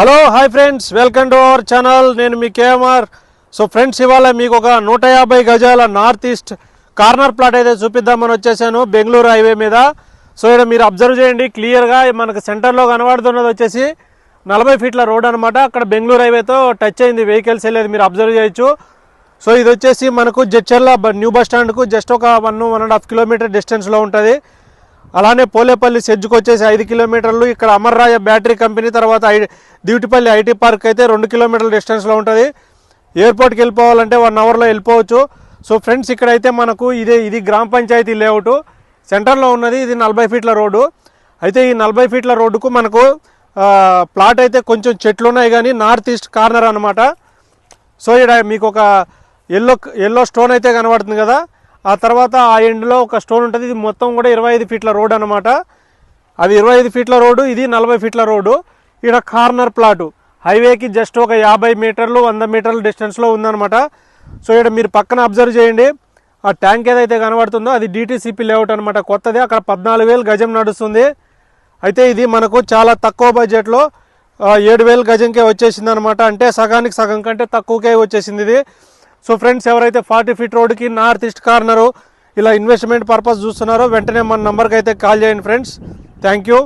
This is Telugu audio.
Hello hi friends welcome to our channel నేను మీ కేఎంఆర్. సో ఫ్రెండ్స్ ఇవాళ మీకు ఒక నూట యాభై గజాల నార్త్ ఈస్ట్ కార్నర్ ప్లాట్ అయితే చూపిద్దామని వచ్చేసాను బెంగళూరు హైవే మీద. సో ఇక్కడ మీరు అబ్జర్వ్ చేయండి. క్లియర్గా మనకు సెంటర్లో కనబడుతున్నది వచ్చేసి నలభై ఫీట్ల రోడ్ అనమాట అక్కడ బెంగళూరు హైవేతో టచ్ అయింది వెహికల్స్ వెళ్ళేది మీరు అబ్జర్వ్ చేయొచ్చు. సో ఇది వచ్చేసి మనకు జడ్చర్ల బ- న్యూ బస్ స్టాండ్కు జస్ట్ ఒక one one and half kilometer డిస్టెన్స్లో ఉంటుంది. అలానే పోలేపల్లి సెజ్జుకు వచ్చేసి ఐదు కిలోమీటర్లు ఇక్కడ అమర్రాయ బ్యాటరీ కంపెనీ తర్వాత ఐ దివిటిపల్లి ఐటీ పార్క్ అయితే రెండు కిలోమీటర్ల డిస్టెన్స్లో ఉంటుంది. ఎయిర్పోర్ట్కి వెళ్ళిపోవాలంటే వన్ అవర్లో వెళ్ళిపోవచ్చు. సో ఫ్రెండ్స్ ఇక్కడైతే మనకు ఇదే ఇది గ్రామ పంచాయతీ లేఅవుట్. సెంటర్లో ఉన్నది ఇది నలభై ఫీట్ల రోడ్డు. అయితే ఈ నలభై ఫీట్ల రోడ్డుకు మనకు ప్లాట్ అయితే కొంచెం చెట్లు ఉన్నాయి కానీ నార్త్ ఈస్ట్ కార్నర్ అనమాట సో ఇక్కడ మీకు ఒక ఎల్లో ఎల్లో స్టోన్ అయితే కనబడుతుంది కదా. ఆ తర్వాత ఆ ఎండ్లో ఒక స్టోన్ ఉంటుంది. ఇది మొత్తం కూడా ఇరవై ఐదు ఫీట్ల రోడ్ అనమాట అది ఇరవై ఐదు ఫీట్ల రోడ్డు ఇది నలభై ఫీట్ల రోడ్డు ఇక్కడ కార్నర్ ప్లాటు హైవేకి జస్ట్ ఒక యాభై మీటర్లు వంద మీటర్ల డిస్టెన్స్లో ఉందన్నమాట. సో ఇక్కడ మీరు పక్కన అబ్జర్వ్ చేయండి. ఆ ట్యాంక్ ఏదైతే కనబడుతుందో అది డిటీసీపీ లేఅవుట్ అనమాట కొత్తది. అక్కడ పద్నాలుగు వేలు గజం నడుస్తుంది. అయితే ఇది మనకు చాలా తక్కువ బడ్జెట్లో ఏడు వేలు గజంకే వచ్చేసింది అనమాట అంటే సగానికి సగం కంటే తక్కువకే వచ్చేసింది ఇది. సో ఫ్రెండ్స్ ఎవరైతే ఫార్టీ ఫీట్ రోడ్కి నార్త్ ఈస్ట్ కార్నరు ఇలా ఇన్వెస్ట్మెంట్ పర్పస్ చూస్తున్నారో వెంటనే మన నంబర్కి అయితే కాల్ చేయండి ఫ్రెండ్స్. Thank you.